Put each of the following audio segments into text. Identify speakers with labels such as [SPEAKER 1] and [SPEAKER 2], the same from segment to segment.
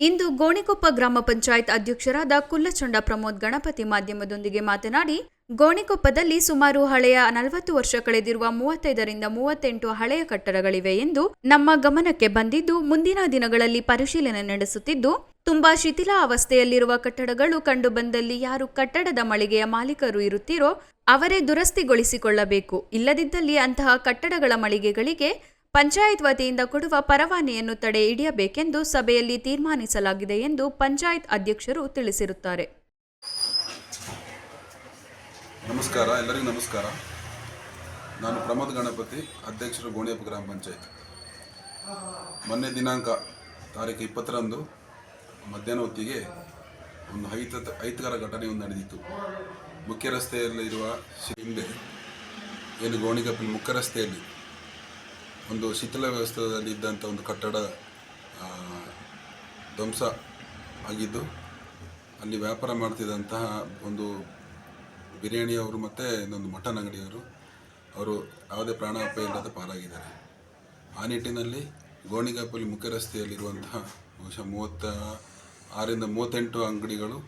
[SPEAKER 1] ಇಂದು ಗೋಣಿಕೊಪ್ಪ ಗ್ರಾಮ ಪಂಚಾಯತ್ ಅಧ್ಯಕ್ಷರಾದ ಕುಲ್ಲಚೊಂಡ ಪ್ರಮೋದ್ ಗಣಪತಿ ಮಾಧ್ಯಮದೊಂದಿಗೆ ಮಾತನಾಡಿ, ಗೋಣಿಕೊಪ್ಪದಲ್ಲಿ ಸುಮಾರು ಹಳೆಯ ನಲವತ್ತು ವರ್ಷ ಕಳೆದಿರುವ ಮೂವತ್ತೈದರಿಂದ ಮೂವತ್ತೆಂಟು ಹಳೆಯ ಕಟ್ಟಡಗಳಿವೆ ಎಂದು ನಮ್ಮ ಗಮನಕ್ಕೆ ಬಂದಿದ್ದು, ಮುಂದಿನ ದಿನಗಳಲ್ಲಿ ಪರಿಶೀಲನೆ ನಡೆಸುತ್ತಿದ್ದು, ತುಂಬಾ ಶಿಥಿಲ ಅವಸ್ಥೆಯಲ್ಲಿರುವ ಕಟ್ಟಡಗಳು ಕಂಡುಬಂದಲ್ಲಿ ಯಾರು ಕಟ್ಟಡದ ಮಳಿಗೆಯ ಮಾಲೀಕರು ಇರುತ್ತೀರೋ, ಅವರೇ ದುರಸ್ತಿಗೊಳಿಸಿಕೊಳ್ಳಬೇಕು. ಇಲ್ಲದಿದ್ದಲ್ಲಿ ಅಂತಹ ಕಟ್ಟಡಗಳ ಮಳಿಗೆಗಳಿಗೆ ಪಂಚಾಯತ್ ವತಿಯಿಂದ ಕೊಡುವ ಪರವಾನೆಯನ್ನು ತಡೆ ಹಿಡಿಯಬೇಕೆಂದು ಸಭೆಯಲ್ಲಿ ತೀರ್ಮಾನಿಸಲಾಗಿದೆ ಎಂದು ಪಂಚಾಯತ್ ಅಧ್ಯಕ್ಷರು ತಿಳಿಸಿರುತ್ತಾರೆ.
[SPEAKER 2] ನಮಸ್ಕಾರ, ಎಲ್ಲರಿಗೂ ನಮಸ್ಕಾರ. ನಾನು ಪ್ರಮೋದ್ ಗಣಪತಿ, ಅಧ್ಯಕ್ಷರು ಗೋಣಿಯಪ್ಪ ಗ್ರಾಮ ಪಂಚಾಯತ್. ಮೊನ್ನೆ ದಿನಾಂಕ ತಾರೀಕು ಇಪ್ಪತ್ತರಂದು ಮಧ್ಯಾಹ್ನ ಹೊತ್ತಿಗೆ ಒಂದು ಐತ ಐತಕರ ಘಟನೆ ನಡೆದಿತ್ತು. ಮುಖ್ಯ ರಸ್ತೆಯಲ್ಲಿರುವ ಹಿಂದೆ, ಏನು ಗೋಣಿಗಪ್ಪಿ ಮುಖ್ಯ ರಸ್ತೆಯಲ್ಲಿ ಒಂದು ಶಿಥಿಲ ವ್ಯವಸ್ಥೆಯಲ್ಲಿ ಇದ್ದಂಥ ಒಂದು ಕಟ್ಟಡ ಧ್ವಂಸ ಆಗಿದ್ದು, ಅಲ್ಲಿ ವ್ಯಾಪಾರ ಮಾಡ್ತಿದ್ದಂತಹ ಒಂದು ಬಿರಿಯಾನಿಯವರು ಮತ್ತು ಇನ್ನೊಂದು ಮಟನ್ ಅಂಗಡಿಯವರು, ಅವರು ಯಾವುದೇ ಪ್ರಾಣಾಪಾಯ ಇಲ್ಲದ ಪಾರಾಗಿದ್ದಾರೆ ಆ ನಿಟ್ಟಿನಲ್ಲಿ ಗೋಣಿಗಾಪಲ್ಲಿ ಮುಖ್ಯ ರಸ್ತೆಯಲ್ಲಿರುವಂತಹ ಬಹುಶಃ ಮೂವತ್ತ ಆರಿಂದ ಮೂವತ್ತೆಂಟು ಅಂಗಡಿಗಳು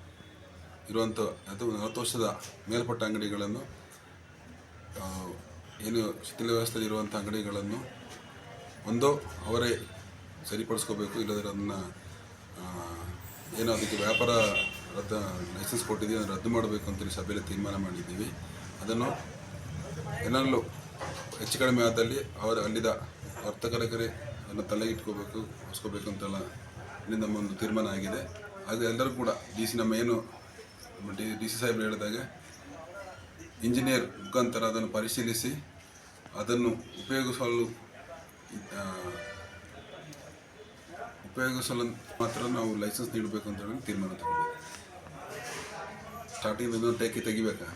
[SPEAKER 2] ಇರುವಂಥ, ಅದು ನಲವತ್ತು ವರ್ಷದ ಮೇಲ್ಪಟ್ಟ ಅಂಗಡಿಗಳನ್ನು ಏನು ಶಿಥಿಲ ವ್ಯವಸ್ಥೆಯಲ್ಲಿರುವಂಥ ಅಂಗಡಿಗಳನ್ನು ಒಂದೋ, ಅವರೇ ಸರಿಪಡಿಸ್ಕೋಬೇಕು ಇಲ್ಲದ್ರೆ ಅದನ್ನು ಏನೋ ಅದಕ್ಕೆ ವ್ಯಾಪಾರ ರದ್ದು, ಲೈಸೆನ್ಸ್ ಕೊಟ್ಟಿದ್ದೀವಿ, ಅದನ್ನು ರದ್ದು ಮಾಡಬೇಕು ಅಂತೇಳಿ ಸಭೆಯಲ್ಲಿ ತೀರ್ಮಾನ ಮಾಡಿದ್ದೀವಿ. ಅದನ್ನು ಎಲ್ಲರಲ್ಲೂ ಹೆಚ್ಚು ಕಡಿಮೆ ಆದಲ್ಲಿ ಅವರ ಅಲ್ಲಿದ ಕರೆ ಅದನ್ನು ತಲೆಗೆ ಇಟ್ಕೋಬೇಕು ಹೊಸ್ಕೋಬೇಕು ಅಂತೆಲ್ಲ ನಮ್ಮ ಒಂದು ತೀರ್ಮಾನ ಆಗಿದೆ. ಹಾಗೆ ಎಲ್ಲರೂ ಕೂಡ ಡಿ ಸಿ ನಮ್ಮ ಏನು ಡಿ ಡಿ ಸಿ ಸಾಹೇಬ್ರು ಹೇಳಿದಾಗ ಇಂಜಿನಿಯರ್ ಮುಖಾಂತರ ಅದನ್ನು ಪರಿಶೀಲಿಸಿ, ಅದನ್ನು ಉಪಯೋಗಿಸಲು ಉಪಯೋಗಿಸಲು ಮಾತ್ರ ನಾವು ಲೈಸೆನ್ಸ್ ನೀಡಬೇಕು ಅಂತ ಹೇಳಿ ತೀರ್ಮಾನ ತಗೊಂಡಿದ್ದೀವಿ. ಸ್ಟಾರ್ಟಿಂಗ್ ಟೇಕಿ ತೆಗಿಬೇಕಾ?